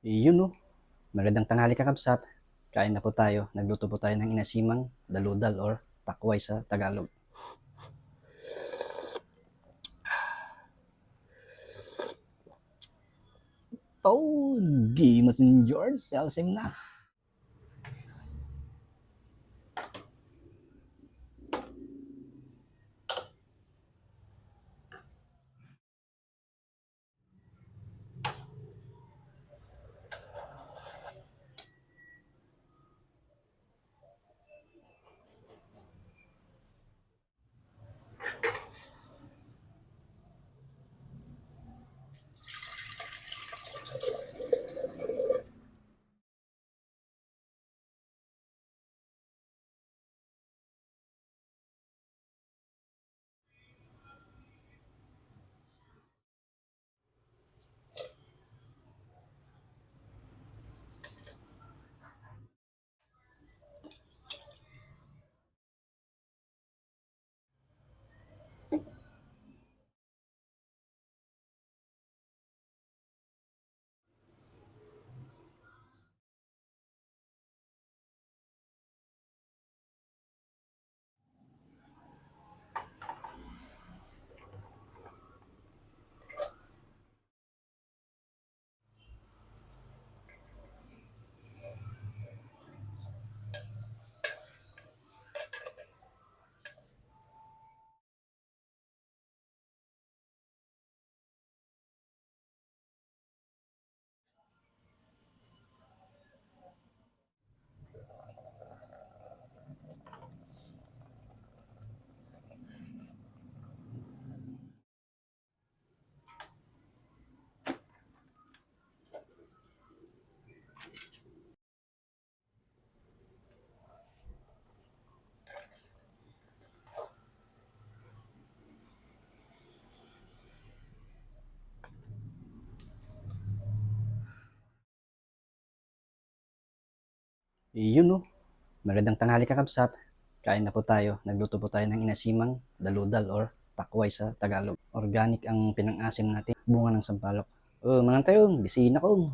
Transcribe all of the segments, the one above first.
Yun no. Magandang tanghali kakabsat. Kain na po tayo. Nagluto po tayo ng inasimang daludal or takway sa Tagalog. Pogi sin George, selsim na. Yun no. Magandang tanghali kakabsat. Kain na po tayo. Nagluto po tayo ng inasimang daludal or takway sa Tagalog. Organic ang pinang-asim natin. Bunga ng sampalok. Oh, mga tayo, bisina ko.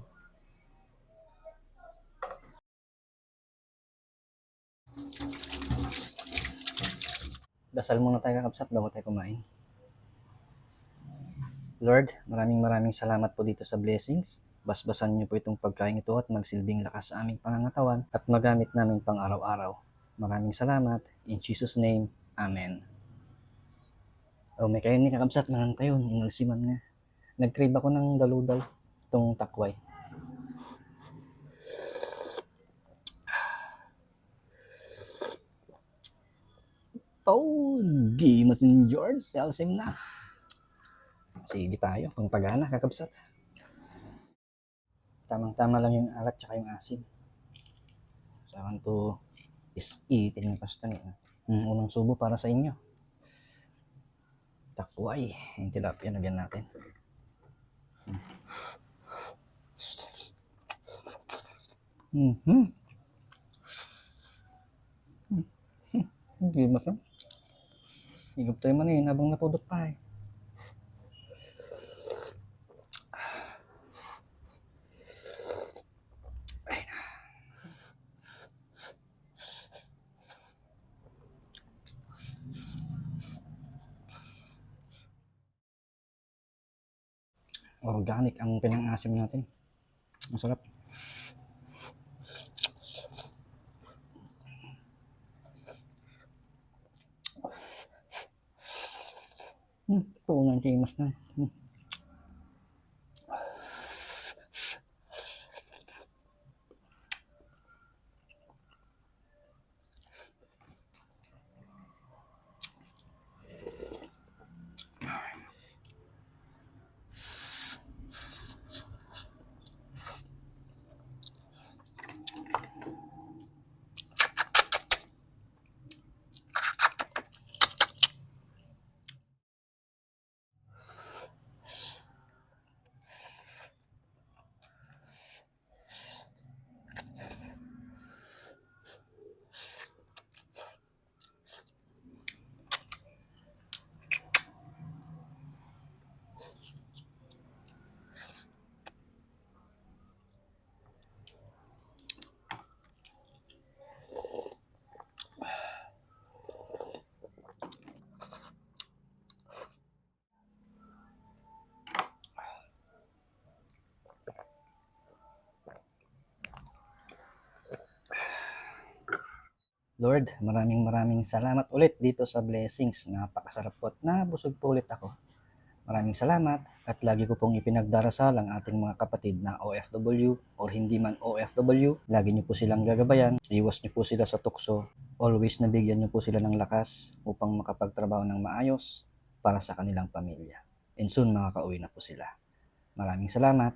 Dasal muna tayo kakabsat bago tayo kumain. Lord, maraming maraming salamat po dito sa blessings. Basbasan niyo po itong pagkain ito at magsilbing lakas sa aming pangangatawan at magamit namin pang araw-araw. Maraming salamat. In Jesus' name, Amen. Oh, may kayo ni kakabsat mga tayo, inalsiman nga. Nag-crave ako ng daludal, itong takway. Pogi mo sin George, selsim na. Sige tayo, pang pagana, kakabsat. Tamang-tama lang yung alat tsaka yung asin. Sakan to is ng pasta niya. Mm, unang subo para sa inyo. Takway. Yung tilapia, nagyan natin. Mm-hmm. Hindi masam. Higop tayo man eh, habang napudot pa eh. Organic ang pinang-asim natin. Masarap. Hmm, tunay timas na. Hmm. Lord, maraming maraming salamat ulit dito sa blessings. Napakasarap po at nabusog po ulit ako. Maraming salamat at lagi ko pong ipinagdarasal ang ating mga kapatid na OFW or hindi man OFW. Lagi niyo po silang gagabayan. Iwas niyo po sila sa tukso. Always nabigyan niyo po sila ng lakas upang makapagtrabaho ng maayos para sa kanilang pamilya. And soon makakauwi na po sila. Maraming salamat.